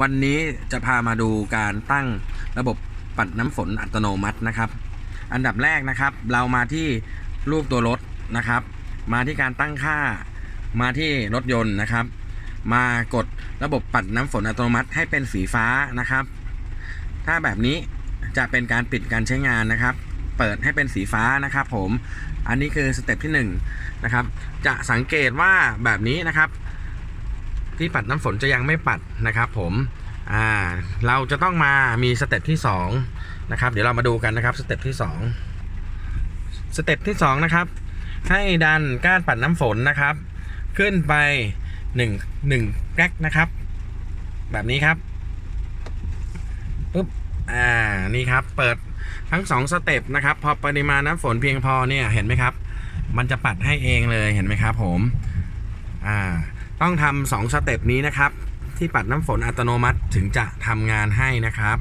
วันนี้จะพามาดูการตั้งระบบปัดน้ำฝนอัตโนมัตินะครับ อันดับแรกนะครับ เรามาที่รูปตัวรถนะครับ มาที่การตั้งค่ามาที่รถยนต์นะครับ มากดระบบปัดน้ำฝนอัตโนมัติให้เป็นสีฟ้านะครับ ถ้าแบบนี้จะเป็นการปิดการใช้งานนะครับ เปิดให้เป็นสีฟ้านะครับ ผม อันนี้คือสเต็ปที่1นงนะครับ จะสังเกตว่าแบบนี้นะครับ ที่ปัดน้ำฝนจะยังไม่ปัดนะครับ ผมอ่าเราจะต้องมามีสเต็ปที่2นะครับเดี๋ยวเรามาดูกันนะครับสเต็ปที่ 2 สเต็ปที่2นะครับให้ดันก้านปัดน้ำฝนนะครับ ขึ้นไป1 1แก๊กนะครับ แบบนี้ครับปุ๊บอ่านี่ครับเปิดทั้ง2สเต็ปนะครับ พอปริมาณน้ำฝนเพียงพอเนี่ยเห็นไหมครับ มันจะปัดให้เองเลยเห็นไหมครับ ผมอ่า ต้องทำสองสเต็ปนี้นะครับ ที่ปัดน้ำฝนอัตโนมัติถึงจะทำงานให้นะครับ